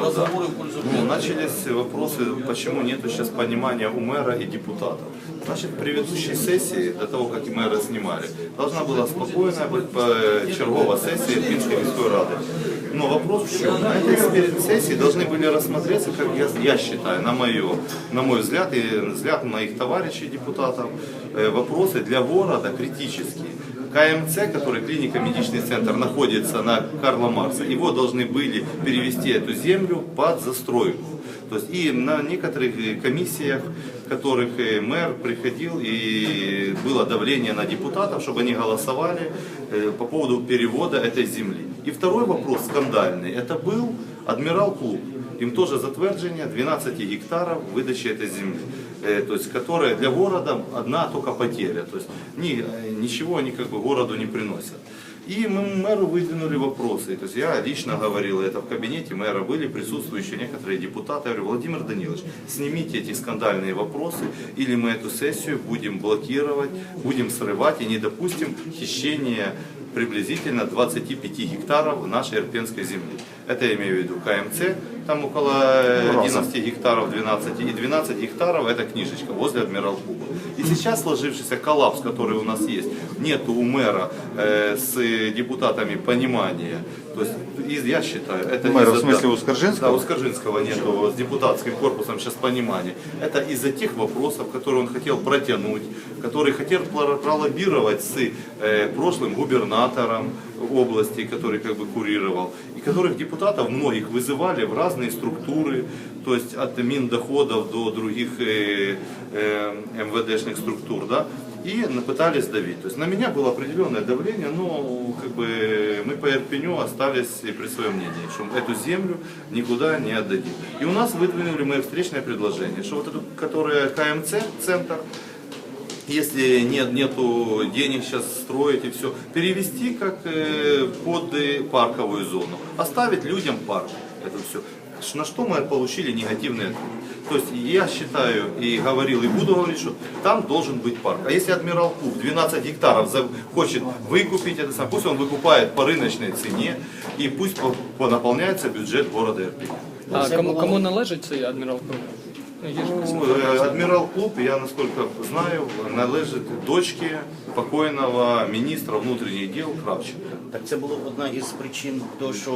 хотел, да. Ну, начались вопросы, почему нет сейчас понимания у мэра и депутатов. Значит, в предыдущей сессии, до того, как мэра снимали, должна была спокойная быть э, черговая сессия Ирпинской городской рады. Но вопрос в чем? На этой сессии должны были рассмотреться, как я, я считаю, на, мое, на мой взгляд и взгляд моих товарищей депутатов, э, вопросы для города критические. КМЦ, который клинико-медичный центр, находится на Карла Марса, его должны были перевести эту землю под застройку. То есть и на некоторых комиссиях, которых э, мэр приходил и было давление на депутатов, чтобы они голосовали э, по поводу перевода этой земли. И второй вопрос скандальный, это был адмирал клуб. Им тоже затверджение 12 гектаров выдачи этой земли, то есть которая для города одна только потеря, то есть ни, э, ничего они как бы городу не приносят. И мы мэру выдвинули вопросы. То есть я лично говорил это в кабинете мэра, были присутствующие некоторые депутаты. Я говорю, Владимир Данилович, снимите эти скандальные вопросы, или мы эту сессию будем блокировать, будем срывать и не допустим хищения приблизительно 25 гектаров нашей Ирпенской земли. Это я имею в виду КМЦ, там около э, 11 гектаров, 12, и 12 гектаров это книжечка возле Адмирал Куба. И сейчас сложившийся коллапс, который у нас есть, нету у мэра э, с депутатами понимания. То есть, я считаю, это Мэра, из-за- в смысле, у Скоржинского? Да, у Скоржинского нету с депутатским корпусом сейчас понимания. Это из-за тех вопросов, которые он хотел протянуть, которые хотел пролоббировать с э, прошлым губернатором области, который как бы курировал, и которых депутатов многих вызывали в разные структуры, то есть от Миндоходов до других э, э, МВДшных структур, да, и пытались давить. То есть на меня было определенное давление, но как бы мы по Ирпеню остались при своем мнении, что эту землю никуда не отдадим. И у нас выдвинули мы встречное предложение, что вот эту, которая КМЦ, центр, если нет, нету денег сейчас строить и все, перевести как э, под э, парковую зону, оставить людям парк, это все. На что мы получили негативный ответ. То есть я считаю и говорил, и буду говорить, что там должен быть парк. А если Адмирал Куб 12 гектаров за- хочет выкупить это сам, пусть он выкупает по рыночной цене и пусть по- по- наполняется бюджет города Ирпеня. А кому, кому належить цей адмірал Круг? Ну, є ж якась Ну, э, Адмирал Клуб, я насколько знаю, належит дочке покойного министра внутренних дел Кравченко. Так це було одна із причин того, що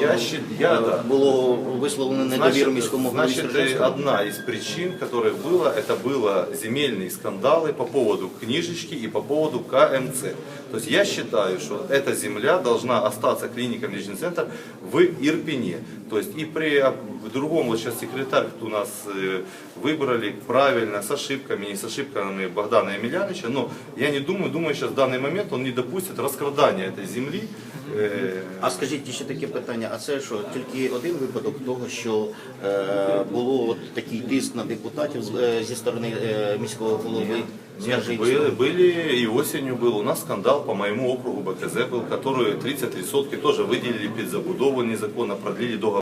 Я щит- я, е, да. було висловлено недовіру міському голові значит, э, Сержанському. одна из причин, которых было, это было земельные скандалы по поводу книжечки и по поводу КМЦ. То есть я считаю, что эта земля должна остаться клиникой медицинский центр в Ирпене. То есть и при об- другом, вот сейчас секретарь у нас э, выбрали правильно, с ошибками, не с ошибками Богдана Емельяновича, но я не думаю, думаю, сейчас в данный момент он не допустит раскрадания этой земли. Э, А скажіть ще таке питання, а це що тільки один випадок того, що е, було от такий тиск на депутатів з- е, зі сторони е, міського голови Нет, Скаржинського? были, были и осенью был. У нас скандал по моему округу БКЗ был, который 30% тоже выделили под забудову незаконно, продлили договор.